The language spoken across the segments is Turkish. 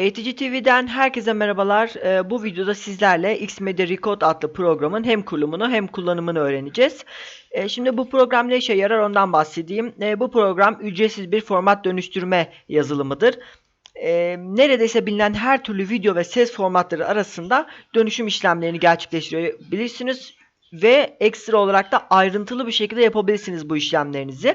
Eğitici TV'den herkese merhabalar. Ee, bu videoda sizlerle Xmedia Record adlı programın hem kurulumunu hem kullanımını öğreneceğiz. Ee, şimdi bu program ne işe yarar ondan bahsedeyim. Ee, bu program ücretsiz bir format dönüştürme yazılımıdır. Ee, neredeyse bilinen her türlü video ve ses formatları arasında dönüşüm işlemlerini gerçekleştirebilirsiniz ve ekstra olarak da ayrıntılı bir şekilde yapabilirsiniz bu işlemlerinizi.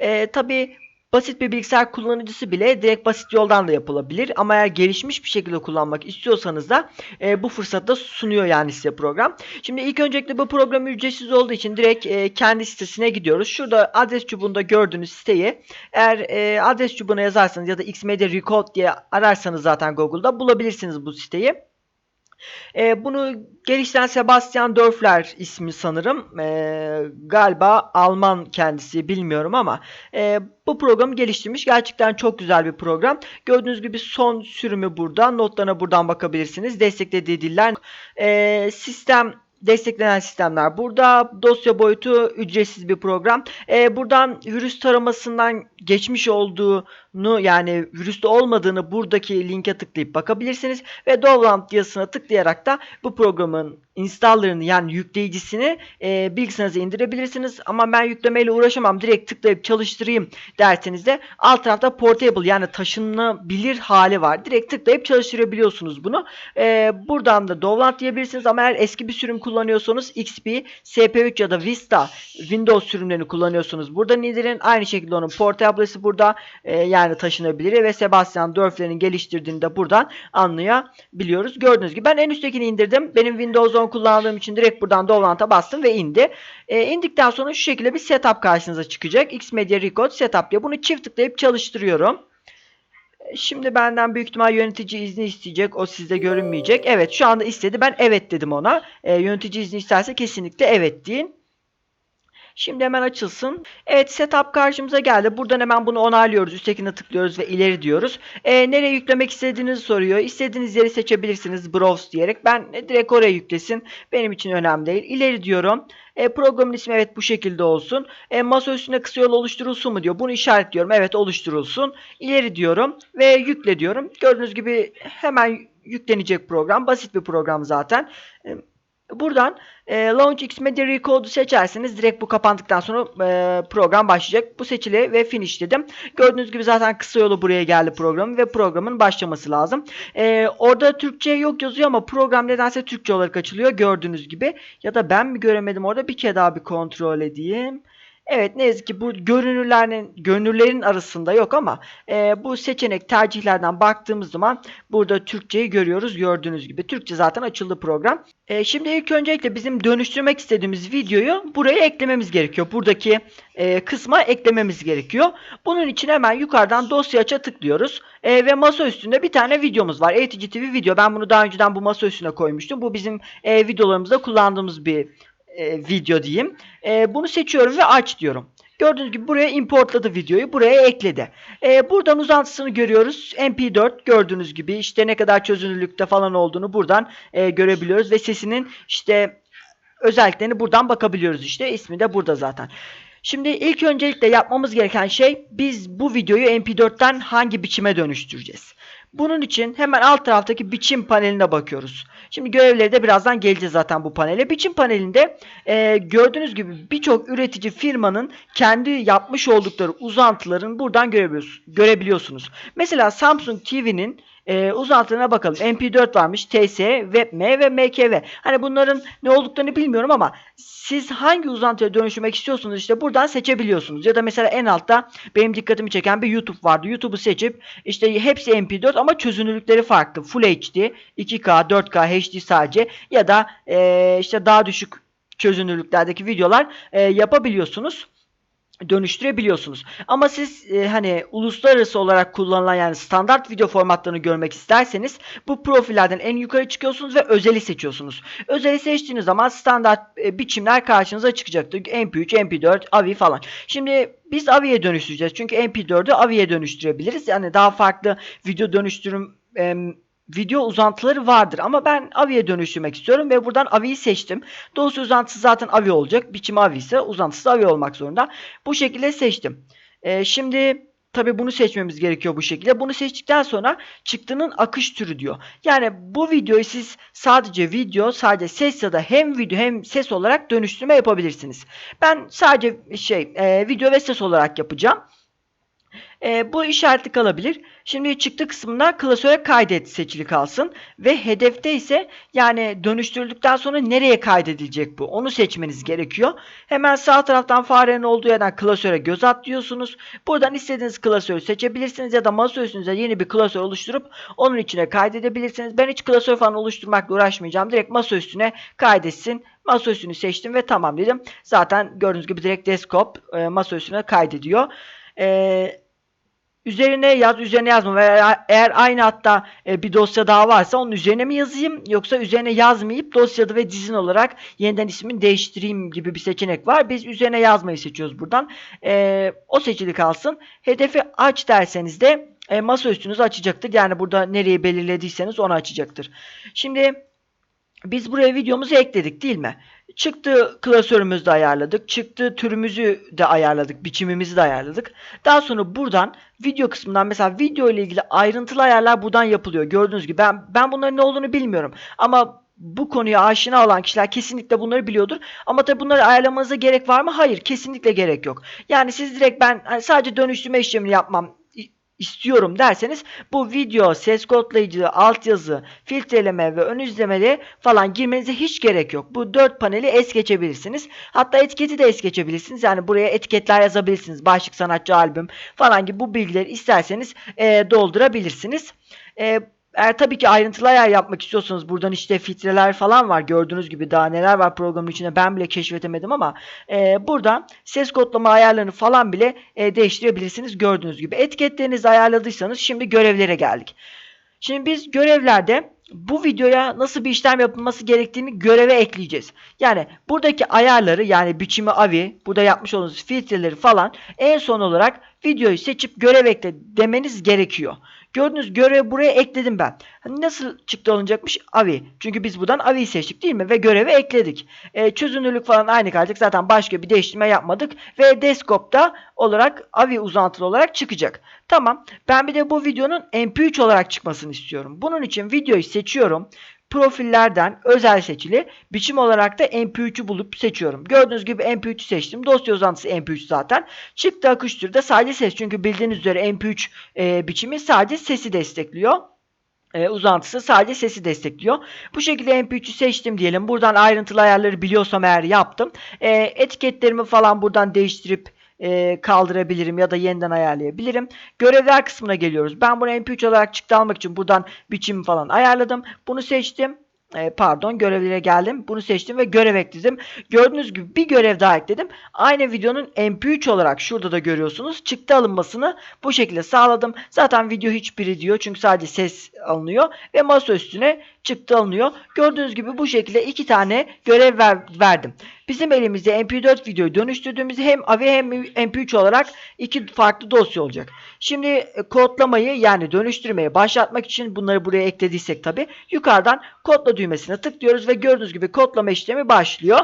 Ee, tabii basit bir bilgisayar kullanıcısı bile direkt basit yoldan da yapılabilir. Ama eğer gelişmiş bir şekilde kullanmak istiyorsanız da e, bu fırsatı da sunuyor yani size program. Şimdi ilk öncelikle bu program ücretsiz olduğu için direkt e, kendi sitesine gidiyoruz. Şurada adres çubuğunda gördüğünüz siteyi eğer e, adres çubuğuna yazarsanız ya da Xmedia Record diye ararsanız zaten Google'da bulabilirsiniz bu siteyi. E, bunu geliştiren Sebastian Dörfler ismi sanırım. E, galiba Alman kendisi bilmiyorum ama e, bu programı geliştirmiş. Gerçekten çok güzel bir program. Gördüğünüz gibi son sürümü burada. Notlarına buradan bakabilirsiniz. Desteklediği diller. E, sistem desteklenen sistemler burada. Dosya boyutu ücretsiz bir program. E, buradan virüs taramasından geçmiş olduğunu yani virüste olmadığını buradaki linke tıklayıp bakabilirsiniz. Ve download yazısına tıklayarak da bu programın installerını yani yükleyicisini e, bilgisayarınıza indirebilirsiniz. Ama ben yüklemeyle uğraşamam. Direkt tıklayıp çalıştırayım derseniz de alt tarafta portable yani taşınabilir hali var. Direkt tıklayıp çalıştırabiliyorsunuz bunu. E, buradan da download diyebilirsiniz ama eğer eski bir sürüm kullanıyorsanız XP, SP3 ya da Vista Windows sürümlerini kullanıyorsunuz. Buradan indirin. Aynı şekilde onun portable'si burada e, yani taşınabilir ve Sebastian Dörfler'in geliştirdiğini de buradan anlayabiliyoruz. Gördüğünüz gibi ben en üsttekini indirdim. Benim Windows 10 kullandığım için direkt buradan download'a bastım ve indi. E, indikten sonra şu şekilde bir setup karşınıza çıkacak. Xmedia Record setup diye. Bunu çift tıklayıp çalıştırıyorum. E, Şimdi benden büyük ihtimal yönetici izni isteyecek. O sizde görünmeyecek. Evet şu anda istedi. Ben evet dedim ona. E, yönetici izni isterse kesinlikle evet deyin. Şimdi hemen açılsın. Evet setup karşımıza geldi. Buradan hemen bunu onaylıyoruz. Üsttekine tıklıyoruz ve ileri diyoruz. E, nereye yüklemek istediğinizi soruyor. İstediğiniz yeri seçebilirsiniz browse diyerek. Ben e, direkt oraya yüklesin. Benim için önemli değil. İleri diyorum. E, programın ismi evet bu şekilde olsun. E, masa üstüne kısa yol oluşturulsun mu diyor. Bunu işaretliyorum. Evet oluşturulsun. İleri diyorum ve yükle diyorum. Gördüğünüz gibi hemen yüklenecek program. Basit bir program zaten. E, Buradan e, Launch Xmedia Record'u seçerseniz direkt bu kapandıktan sonra e, program başlayacak. Bu seçili ve finish dedim. Gördüğünüz gibi zaten kısa yolu buraya geldi programın ve programın başlaması lazım. E, orada Türkçe yok yazıyor ama program nedense Türkçe olarak açılıyor gördüğünüz gibi. Ya da ben mi göremedim orada bir kere daha bir kontrol edeyim. Evet ne yazık ki bu görünürlerin görünürlerin arasında yok ama e, bu seçenek tercihlerden baktığımız zaman burada Türkçeyi görüyoruz gördüğünüz gibi. Türkçe zaten açıldı program. E, şimdi ilk öncelikle bizim dönüştürmek istediğimiz videoyu buraya eklememiz gerekiyor. Buradaki e, kısma eklememiz gerekiyor. Bunun için hemen yukarıdan dosya aça tıklıyoruz. E, ve masa üstünde bir tane videomuz var. Eğitici TV video. Ben bunu daha önceden bu masa üstüne koymuştum. Bu bizim e, videolarımızda kullandığımız bir e, video diyeyim. E, bunu seçiyorum ve aç diyorum. Gördüğünüz gibi buraya importladı videoyu. Buraya ekledi. E, buradan uzantısını görüyoruz. MP4 gördüğünüz gibi işte ne kadar çözünürlükte falan olduğunu buradan e, görebiliyoruz. Ve sesinin işte özelliklerini buradan bakabiliyoruz işte. İsmi de burada zaten. Şimdi ilk öncelikle yapmamız gereken şey biz bu videoyu MP4'ten hangi biçime dönüştüreceğiz? Bunun için hemen alt taraftaki biçim paneline bakıyoruz. Şimdi görevleri de birazdan geleceğiz zaten bu panele. Biçim panelinde e, gördüğünüz gibi birçok üretici firmanın kendi yapmış oldukları uzantıların buradan görebiliyorsunuz. Mesela Samsung TV'nin e, uzantılarına bakalım. MP4 varmış, TS, WebM ve MKV. Hani bunların ne olduklarını bilmiyorum ama siz hangi uzantıya dönüştürmek istiyorsunuz işte buradan seçebiliyorsunuz. Ya da mesela en altta benim dikkatimi çeken bir YouTube vardı. YouTube'u seçip işte hepsi MP4 ama çözünürlükleri farklı. Full HD, 2K, 4K, HD sadece ya da e, işte daha düşük çözünürlüklerdeki videolar e, yapabiliyorsunuz dönüştürebiliyorsunuz. Ama siz e, hani uluslararası olarak kullanılan yani standart video formatlarını görmek isterseniz bu profillerden en yukarı çıkıyorsunuz ve özeli seçiyorsunuz. Özeli seçtiğiniz zaman standart e, biçimler karşınıza çıkacaktır. MP3, MP4, AVI falan. Şimdi biz AVI'ye dönüştüreceğiz. Çünkü MP4'ü AVI'ye dönüştürebiliriz. Yani daha farklı video dönüştürüm e, video uzantıları vardır. Ama ben Avi'ye dönüştürmek istiyorum ve buradan Avi'yi seçtim. Dosya uzantısı zaten Avi olacak. Biçim Avi ise uzantısı Avi olmak zorunda. Bu şekilde seçtim. Ee, şimdi Tabii bunu seçmemiz gerekiyor bu şekilde. Bunu seçtikten sonra çıktının akış türü diyor. Yani bu videoyu siz sadece video, sadece ses ya da hem video hem ses olarak dönüştürme yapabilirsiniz. Ben sadece şey e, video ve ses olarak yapacağım. E, bu işaretli kalabilir. Şimdi çıktı kısmında klasöre kaydet seçili kalsın. Ve hedefte ise yani dönüştürüldükten sonra nereye kaydedilecek bu? Onu seçmeniz gerekiyor. Hemen sağ taraftan farenin olduğu yerden klasöre göz at diyorsunuz. Buradan istediğiniz klasörü seçebilirsiniz ya da masa üstünüze yeni bir klasör oluşturup onun içine kaydedebilirsiniz. Ben hiç klasör falan oluşturmakla uğraşmayacağım. Direkt masa üstüne kaydetsin. Masa üstünü seçtim ve tamam dedim. Zaten gördüğünüz gibi direkt desktop e, masa üstüne kaydediyor. Eee Üzerine yaz, üzerine yazma veya eğer aynı hatta e, bir dosya daha varsa onun üzerine mi yazayım yoksa üzerine yazmayıp dosyadı ve dizin olarak yeniden ismini değiştireyim gibi bir seçenek var. Biz üzerine yazmayı seçiyoruz buradan. E, o seçili kalsın. Hedefi aç derseniz de e, masa üstünüzü açacaktır. Yani burada nereyi belirlediyseniz onu açacaktır. Şimdi biz buraya videomuzu ekledik değil mi? Çıktı klasörümüzü de ayarladık. Çıktı türümüzü de ayarladık. Biçimimizi de ayarladık. Daha sonra buradan video kısmından mesela video ile ilgili ayrıntılı ayarlar buradan yapılıyor. Gördüğünüz gibi ben ben bunların ne olduğunu bilmiyorum. Ama bu konuya aşina olan kişiler kesinlikle bunları biliyordur. Ama tabi bunları ayarlamanıza gerek var mı? Hayır, kesinlikle gerek yok. Yani siz direkt ben hani sadece dönüştürme işlemini yapmam istiyorum derseniz bu video, ses kodlayıcı, altyazı, filtreleme ve ön izlemeli falan girmenize hiç gerek yok. Bu dört paneli es geçebilirsiniz. Hatta etiketi de es geçebilirsiniz. Yani buraya etiketler yazabilirsiniz. Başlık, sanatçı, albüm falan gibi bu bilgileri isterseniz e, doldurabilirsiniz. E, eğer tabii ki ayrıntılı ayar yapmak istiyorsanız buradan işte filtreler falan var. Gördüğünüz gibi daha neler var programın içinde ben bile keşfetemedim ama e, buradan ses kodlama ayarlarını falan bile e, değiştirebilirsiniz. Gördüğünüz gibi etiketlerinizi ayarladıysanız şimdi görevlere geldik. Şimdi biz görevlerde bu videoya nasıl bir işlem yapılması gerektiğini göreve ekleyeceğiz. Yani buradaki ayarları yani biçimi avi, burada yapmış olduğunuz filtreleri falan en son olarak videoyu seçip görev ekle demeniz gerekiyor. Gördüğünüz görevi buraya ekledim ben. Hani nasıl çıktı alınacakmış? AVI. Çünkü biz buradan AVI'yi seçtik değil mi? Ve görevi ekledik. E, çözünürlük falan aynı kalacak. Zaten başka bir değiştirme yapmadık. Ve desktop'ta olarak AVI uzantılı olarak çıkacak. Tamam. Ben bir de bu videonun MP3 olarak çıkmasını istiyorum. Bunun için videoyu seçiyorum profillerden özel seçili biçim olarak da MP3'ü bulup seçiyorum. Gördüğünüz gibi MP3'ü seçtim. Dosya uzantısı MP3 zaten. Çıktı akış türü de sadece ses. Çünkü bildiğiniz üzere MP3 e, biçimi sadece sesi destekliyor e, uzantısı sadece sesi destekliyor. Bu şekilde MP3'ü seçtim diyelim. Buradan ayrıntılı ayarları biliyorsam eğer yaptım. E, etiketlerimi falan buradan değiştirip e, kaldırabilirim ya da yeniden ayarlayabilirim. Görevler kısmına geliyoruz. Ben bunu MP3 olarak çıktı almak için buradan biçim falan ayarladım. Bunu seçtim e, pardon görevlere geldim. Bunu seçtim ve görev ekledim. Gördüğünüz gibi bir görev daha ekledim. Aynı videonun MP3 olarak şurada da görüyorsunuz. Çıktı alınmasını bu şekilde sağladım. Zaten video hiçbiri diyor çünkü sadece ses alınıyor ve masa üstüne çıktı alınıyor. Gördüğünüz gibi bu şekilde iki tane görev ver, verdim. Bizim elimizde MP4 videoyu dönüştürdüğümüzde hem AVI hem MP3 olarak iki farklı dosya olacak. Şimdi e, kodlamayı yani dönüştürmeyi başlatmak için bunları buraya eklediysek tabi yukarıdan kodla düğmesine tıklıyoruz ve gördüğünüz gibi kodlama işlemi başlıyor.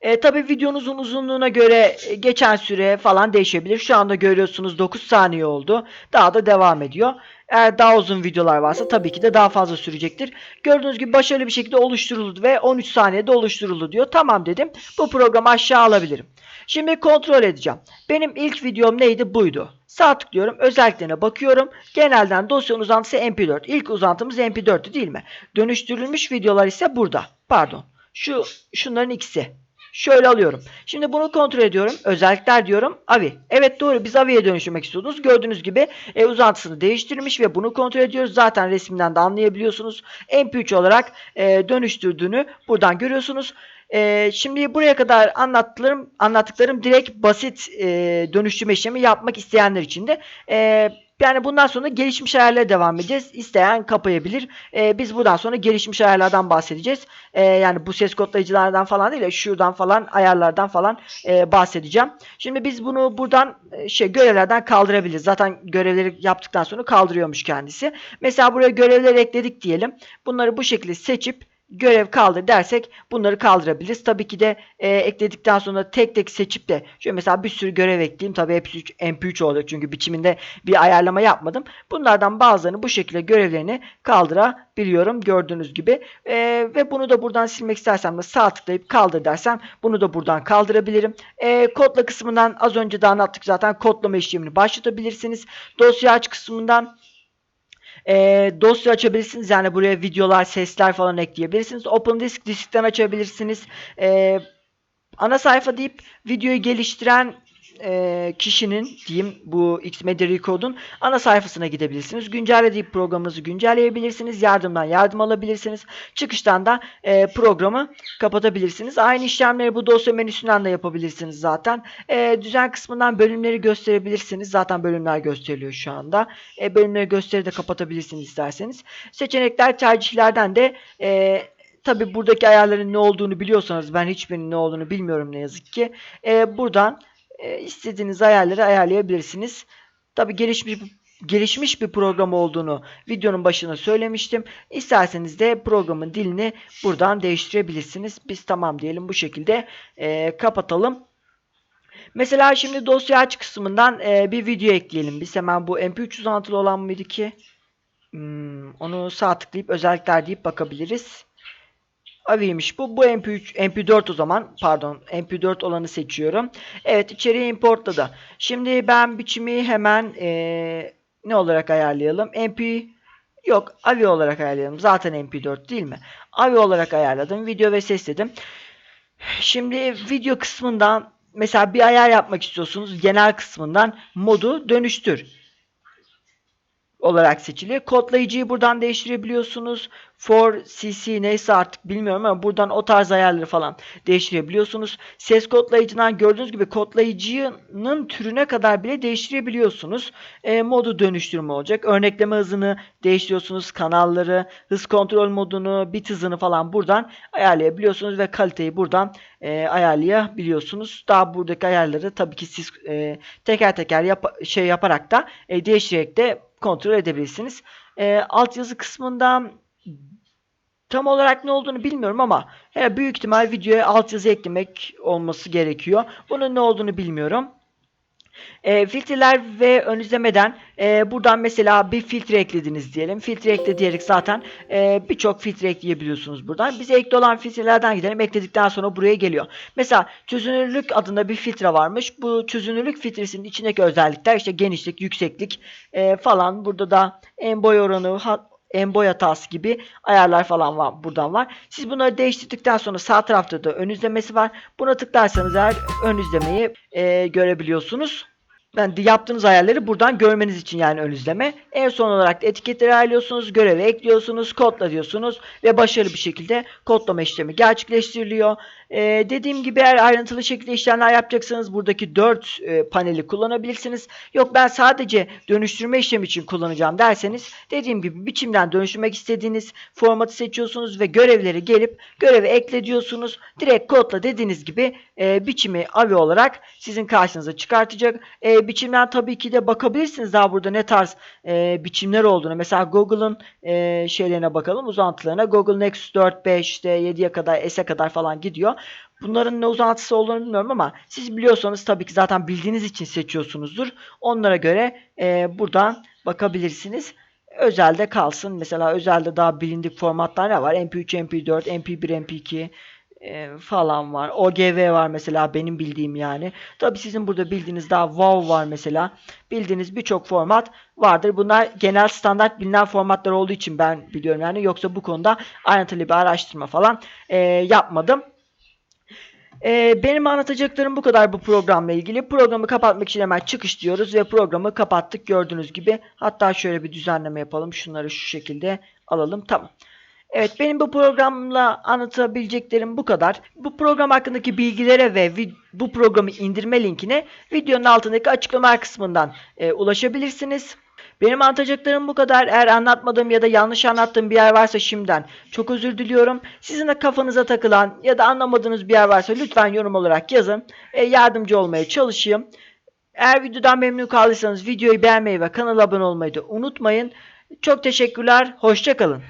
E, tabii videonuzun uzunluğuna göre e, geçen süre falan değişebilir. Şu anda görüyorsunuz 9 saniye oldu. Daha da devam ediyor. Eğer daha uzun videolar varsa tabii ki de daha fazla sürecektir. Gördüğünüz gibi başarılı bir şekilde oluşturuldu ve 13 saniyede oluşturuldu diyor. Tamam dedim. Bu programı aşağı alabilirim. Şimdi kontrol edeceğim. Benim ilk videom neydi? Buydu. Sağ tıklıyorum. Özelliklerine bakıyorum. Genelden dosyanın uzantısı MP4. İlk uzantımız MP4'tü değil mi? Dönüştürülmüş videolar ise burada. Pardon. Şu şunların ikisi. Şöyle alıyorum. Şimdi bunu kontrol ediyorum. Özellikler diyorum. AVI. Evet doğru biz AVI'ye dönüştürmek istiyordunuz. Gördüğünüz gibi e, uzantısını değiştirmiş ve bunu kontrol ediyoruz. Zaten resimden de anlayabiliyorsunuz. MP3 olarak e, dönüştürdüğünü buradan görüyorsunuz. E, şimdi buraya kadar anlattıklarım, anlattıklarım direkt basit e, dönüştürme işlemi yapmak isteyenler için de. E, yani bundan sonra gelişmiş ayarlara devam edeceğiz. İsteyen kapayabilir. Ee, biz buradan sonra gelişmiş ayarlardan bahsedeceğiz. Ee, yani bu ses kodlayıcılardan falan değil de şuradan falan ayarlardan falan e, bahsedeceğim. Şimdi biz bunu buradan e, şey görevlerden kaldırabiliriz. Zaten görevleri yaptıktan sonra kaldırıyormuş kendisi. Mesela buraya görevleri ekledik diyelim. Bunları bu şekilde seçip görev kaldır dersek bunları kaldırabiliriz. Tabii ki de e, ekledikten sonra tek tek seçip de şöyle mesela bir sürü görev ekleyeyim. Tabii hepsi üç- MP3 olacak çünkü biçiminde bir ayarlama yapmadım. Bunlardan bazılarını bu şekilde görevlerini kaldırabiliyorum gördüğünüz gibi. E, ve bunu da buradan silmek istersem de sağ tıklayıp kaldır dersem bunu da buradan kaldırabilirim. E, kodla kısmından az önce de anlattık zaten kodlama işlemini başlatabilirsiniz. Dosya aç kısmından e, dosya açabilirsiniz. Yani buraya videolar, sesler falan ekleyebilirsiniz. Open Disk diskten açabilirsiniz. E, ana sayfa deyip videoyu geliştiren e, kişinin diyeyim bu Xmedia Record'un ana sayfasına gidebilirsiniz. Güncelle deyip programınızı güncelleyebilirsiniz. Yardımdan yardım alabilirsiniz. Çıkıştan da e, programı kapatabilirsiniz. Aynı işlemleri bu dosya menüsünden de yapabilirsiniz zaten. E, düzen kısmından bölümleri gösterebilirsiniz. Zaten bölümler gösteriliyor şu anda. E, bölümleri gösteri de kapatabilirsiniz isterseniz. Seçenekler tercihlerden de e, tabi buradaki ayarların ne olduğunu biliyorsanız ben hiçbirinin ne olduğunu bilmiyorum ne yazık ki. E, buradan e, istediğiniz ayarları ayarlayabilirsiniz. Tabi gelişmiş gelişmiş bir program olduğunu videonun başına söylemiştim. İsterseniz de programın dilini buradan değiştirebilirsiniz. Biz tamam diyelim bu şekilde e, kapatalım. Mesela şimdi dosya aç kısmından e, bir video ekleyelim. Biz hemen bu MP3 uzantılı olan mıydı ki? Hmm, onu sağ tıklayıp özellikler deyip bakabiliriz. Avi'ymiş bu. Bu MP3, MP4 o zaman. Pardon. MP4 olanı seçiyorum. Evet içeriye importladı. Şimdi ben biçimi hemen eee, ne olarak ayarlayalım? MP yok. Avi olarak ayarlayalım. Zaten MP4 değil mi? Avi olarak ayarladım. Video ve ses dedim. Şimdi video kısmından mesela bir ayar yapmak istiyorsunuz. Genel kısmından modu dönüştür olarak seçili. Kodlayıcıyı buradan değiştirebiliyorsunuz. For CC neyse artık bilmiyorum ama buradan o tarz ayarları falan değiştirebiliyorsunuz. Ses kodlayıcından gördüğünüz gibi kodlayıcının türüne kadar bile değiştirebiliyorsunuz. E, modu dönüştürme olacak. Örnekleme hızını değiştiriyorsunuz. Kanalları, hız kontrol modunu, bit hızını falan buradan ayarlayabiliyorsunuz ve kaliteyi buradan e, ayarlayabiliyorsunuz. Daha buradaki ayarları tabii ki siz e, teker teker yap şey yaparak da e, değiştirerek de kontrol edebilirsiniz. E, altyazı kısmında tam olarak ne olduğunu bilmiyorum ama he, büyük ihtimal videoya altyazı eklemek olması gerekiyor. Bunun ne olduğunu bilmiyorum. E, filtreler ve ön izlemeden e, buradan mesela bir filtre eklediniz diyelim. Filtre ekle diyerek zaten e, birçok filtre ekleyebiliyorsunuz buradan. Bize ekli olan filtrelerden gidelim. Ekledikten sonra buraya geliyor. Mesela çözünürlük adında bir filtre varmış. Bu çözünürlük filtresinin içindeki özellikler işte genişlik, yükseklik e, falan. Burada da en boy oranı, hat, en boy hatası gibi ayarlar falan var buradan var. Siz bunları değiştirdikten sonra sağ tarafta da ön izlemesi var. Buna tıklarsanız eğer ön izlemeyi e, görebiliyorsunuz. Yani yaptığınız ayarları buradan görmeniz için yani ön izleme. En son olarak da etiketleri ayarlıyorsunuz, görevi ekliyorsunuz, kodla diyorsunuz ve başarılı bir şekilde kodlama işlemi gerçekleştiriliyor. Ee, dediğim gibi eğer ayrıntılı şekilde işlemler yapacaksanız buradaki 4 e, paneli kullanabilirsiniz. Yok ben sadece dönüştürme işlemi için kullanacağım derseniz dediğim gibi biçimden dönüştürmek istediğiniz formatı seçiyorsunuz ve görevleri gelip görevi ekle diyorsunuz. Direkt kodla dediğiniz gibi e, biçimi AVI olarak sizin karşınıza çıkartacak. E, biçimden tabii ki de bakabilirsiniz daha burada ne tarz e, biçimler olduğunu. Mesela Google'ın e, şeylerine bakalım uzantılarına. Google Nexus 4, 5, işte 7'ye kadar, S'e kadar falan gidiyor. Bunların ne uzantısı olduğunu bilmiyorum ama siz biliyorsanız tabii ki zaten bildiğiniz için seçiyorsunuzdur. Onlara göre e, buradan bakabilirsiniz. Özelde kalsın. Mesela özelde daha bilindik formatlar ne var? MP3, MP4, MP1, MP2 falan var. OGV var mesela benim bildiğim yani. Tabi sizin burada bildiğiniz daha WAV var mesela. Bildiğiniz birçok format vardır. Bunlar genel standart bilinen formatlar olduğu için ben biliyorum yani. Yoksa bu konuda ayrıntılı bir araştırma falan e, yapmadım. E, benim anlatacaklarım bu kadar bu programla ilgili. Programı kapatmak için hemen çıkış diyoruz ve programı kapattık gördüğünüz gibi. Hatta şöyle bir düzenleme yapalım. Şunları şu şekilde alalım. Tamam. Evet benim bu programla anlatabileceklerim bu kadar. Bu program hakkındaki bilgilere ve bu programı indirme linkine videonun altındaki açıklama kısmından e, ulaşabilirsiniz. Benim anlatacaklarım bu kadar. Eğer anlatmadığım ya da yanlış anlattığım bir yer varsa şimdiden çok özür diliyorum. Sizin de kafanıza takılan ya da anlamadığınız bir yer varsa lütfen yorum olarak yazın. E, yardımcı olmaya çalışayım. Eğer videodan memnun kaldıysanız videoyu beğenmeyi ve kanala abone olmayı da unutmayın. Çok teşekkürler. Hoşçakalın.